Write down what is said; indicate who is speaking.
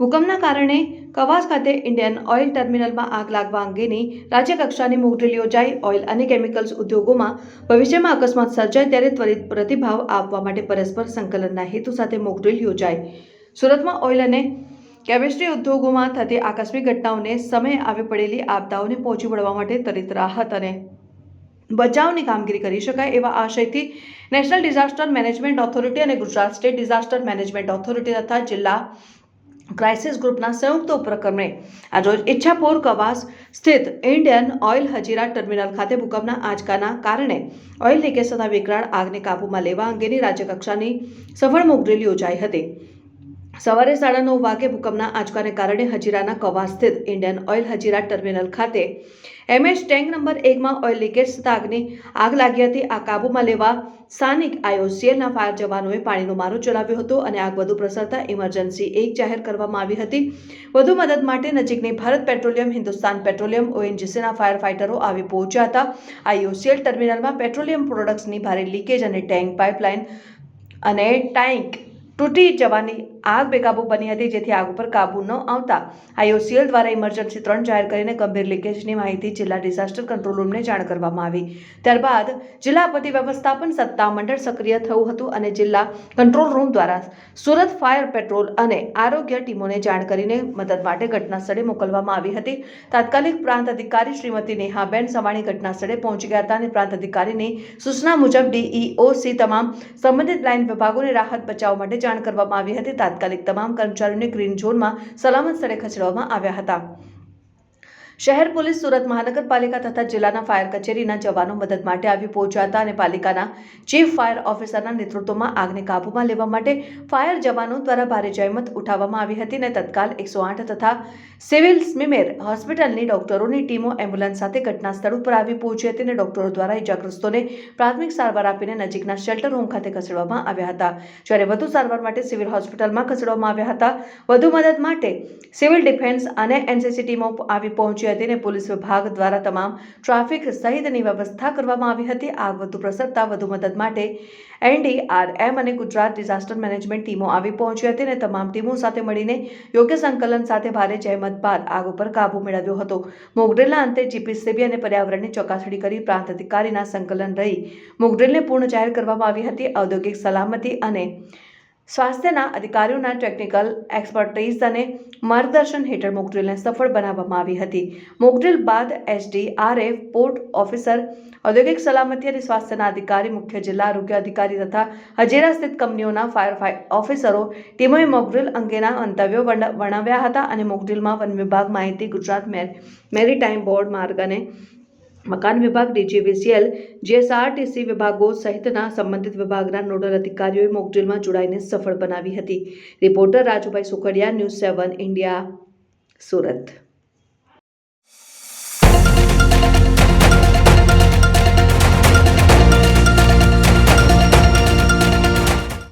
Speaker 1: ભૂકંપના કારણે કવાસ ખાતે ઇન્ડિયન ઓઇલ ટર્મિનલમાં આગ લાગવા અંગેની રાજ્યકક્ષાની મોકડ્રીલ યોજાઈ. ઓઇલ અને કેમિકલ્સ ઉદ્યોગોમાં ભવિષ્યમાં અકસ્માત સર્જાય ત્યારે ત્વરિત પ્રતિભાવ આપવા માટે પરસ્પર સંકલનના હેતુ સાથે મોકડ્રીલ યોજાઈ. સુરતમાં ઓઇલ અને કેમિસ્ટ્રી ઉદ્યોગોમાં થતી આકસ્મિક ઘટનાઓને સમય આવી પડેલી આપદાઓને પહોંચી વળવા માટે ત્વરિત રાહત અને બચાવની કામગીરી કરી શકાય એવા આશયથી નેશનલ ડિઝાસ્ટર મેનેજમેન્ટ ઓથોરિટી અને Gujarat state disaster management authority તથા જિલ્લા ક્રાઇસિસ ગ્રુપના સંયુક્ત ઉપક્રમે આજરોજ ઈચ્છાપોર કવાસ સ્થિત ઇન્ડિયન ઓઇલ હજીરા ટર્મિનલ ખાતે ભૂકંપના આંચકાના કારણે ઓઇલ લીકેજ તથા વિકરાળ આગને કાબૂમાં લેવા અંગેની રાજ્યકક્ષાની સફળ મોકડ્રીલ યોજાઈ હતી. સવારે સાડા નવ વાગે ભૂકંપના આંચકાને કારણે હજીરાના કવા સ્થિત ઇન્ડિયન ઓઇલ હજીરા ટર્મિનલ ખાતે એમએચ ટેન્ક નંબર એકમાં ઓઇલ લીકેજ થતા આગની આગ લાગી હતી. આ કાબૂમાં લેવા સ્થાનિક આઈઓસીએલના ફાયર જવાનોએ પાણીનો મારો ચલાવ્યો હતો અને આગ વધુ પ્રસરતા ઇમરજન્સી એક જાહેર કરવામાં આવી હતી. વધુ મદદ માટે નજીકની ભારત પેટ્રોલિયમ, હિન્દુસ્તાન પેટ્રોલિયમ, ઓએનજીસીના ફાયર ફાઇટરો આવી પહોંચ્યા હતા. આઈઓસીએલ ટર્મિનલમાં પેટ્રોલિયમ પ્રોડક્ટ્સની ભારે લીકેજ અને ટેન્ક પાઇપલાઇન અને ટાંક તૂટી જવાની આગ બેકાબૂ બની હતી, જેથી આગ ઉપર કાબુ ન આવતા. આઈઓસીએલ દ્વારા ઇમરજન્સી ત્રણ જાહેર કરીને ગંભીર લીકેજની માહિતી જિલ્લા ડિઝાસ્ટર કંટ્રોલ રૂમને જાણ કરવામાં આવી. ત્યારબાદ જિલ્લા આપત્તિ વ્યવસ્થાપન સત્તા મંડળ સક્રિય થયું હતું અને જિલ્લા કંટ્રોલ રૂમ દ્વારા સુરત ફાયર પેટ્રોલ અને આરોગ્ય ટીમોને જાણ કરીને મદદ માટે ઘટના સ્થળે મોકલવામાં આવી હતી. તાત્કાલિક પ્રાંત અધિકારી શ્રીમતી નેહાબેન સવાણી ઘટના સ્થળે પહોંચી ગયા હતા અને પ્રાંત અધિકારીની સૂચના મુજબ ડીઈઓસી તમામ સંબંધિત લાઇન વિભાગોને રાહત બચાવ માટે જાણ કરવામાં આવી હતી. તાત્કાલિક તમામ કર્મચારીઓને ગ્રીન ઝોનમાં સલામત સ્થળે ખસેડવામાં આવ્યા હતા. શહેર પોલીસ સુરત મહાનગરપાલિકા તથા જિલ્લાના ફાયર કચેરીના જવાનો મદદ માટે આવી પહોંચ્યા અને પાલિકાના ચીફ ફાયર ઓફિસરના નેતૃત્વમાં આગને કાબૂમાં લેવા માટે ફાયર જવાનો દ્વારા ભારે જહેમત ઉઠાવવામાં આવી હતી અને તત્કાલ એકસો આઠ તથા સિવિલ સ્મિમેર હોસ્પિટલની ડોક્ટરોની ટીમો એમ્બ્યુલન્સ સાથે ઘટના સ્થળ ઉપર આવી પહોંચી હતી અને ડોક્ટરો દ્વારા ઇજાગ્રસ્તોને પ્રાથમિક સારવાર આપીને નજીકના શેલ્ટર હોમ ખાતે ખસેડવામાં આવ્યા હતા. જ્યારે વધુ સારવાર માટે સિવિલ હોસ્પિટલમાં ખસેડવામાં આવ્યા હતા, વધુ મદદ માટે સિવિલ ડિફેન્સ અને એનસીસી ટીમો આવી પહોંચી અને પોલીસ વિભાગ દ્વારા તમામ ટ્રાફિક સહિતની વ્યવસ્થા કરવામાં આવી હતી. આગ વધુ પ્રસરતા, વધુ મદદ માટે એનડીઆરએમ અને ગુજરાત ડિઝાસ્ટર મેનેજમેન્ટ ટીમો આવી પહોંચી હતી અને તમામ ટીમો સાથે મળીને યોગ્ય સંકલન સાથે ભારે જહેમત બાદ આગ ઉપર કાબુ મેળવ્યો હતો. મોગરેલના અંતે જીપીસીબી અને પર્યાવરણની ચકાસણી કરી પ્રાંત અધિકારીના સંકલન રહી મોગરેલને પૂર્ણ જાહેર કરવામાં આવી હતી. ઔદ્યોગિક સલામતી અને સ્વાસ્થ્યના અધિકારીઓના ટેકનિકલ એક્સપર્ટીઝ અને માર્ગદર્શન હેઠળ મોકડ્રીલને સફળ બનાવવામાં આવી હતી. મોકડ્રીલ બાદ એસડીઆરએફ પોર્ટ ઓફિસર ઔદ્યોગિક સલામતી અને સ્વાસ્થ્યના અધિકારી, મુખ્ય જિલ્લા આરોગ્ય અધિકારી તથા હજેરા સ્થિત કંપનીઓના ફાયર ઓફિસરો ટીમોએ મોકડ્રીલ અંગેના મંતવ્યો વર્ણ- વર્ણવ્યા હતા અને મોકડ્રીલમાં વન વિભાગ માહિતી ગુજરાત મેર મેરીટાઈમ બોર્ડ માર્ગ અને મકાન વિભાગ ડીજીવીસીએલ જીએસઆરટીસી વિભાગો સહિતના સંબંધિત વિભાગના નોડલ અધિકારીઓએ મોકડ્રીલમાં જોડાઈને સફળ બનાવી હતી. Reporter Rajubhai Sukhadia, news seven, India, Surat.